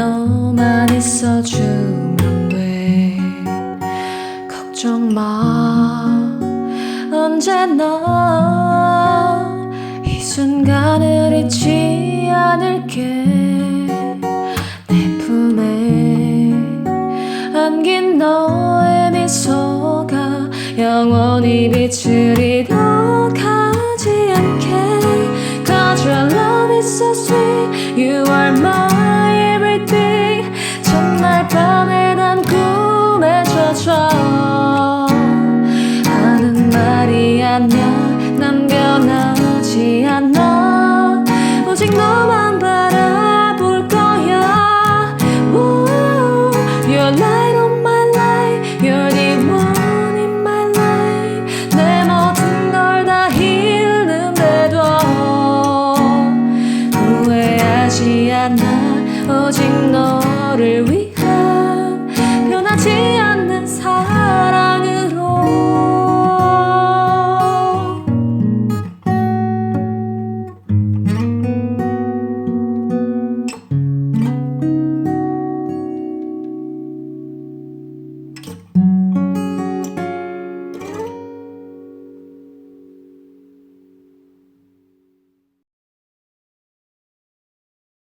너만 있어주면 돼. 걱정 마. 언제나 이 순간을 잊지 않을게. 내 품에 안긴 너의 미소가 영원히 빛을 잃어가지 않게. Cause your love is so sweet. You are my 오직 너만 바라볼 거야 You're light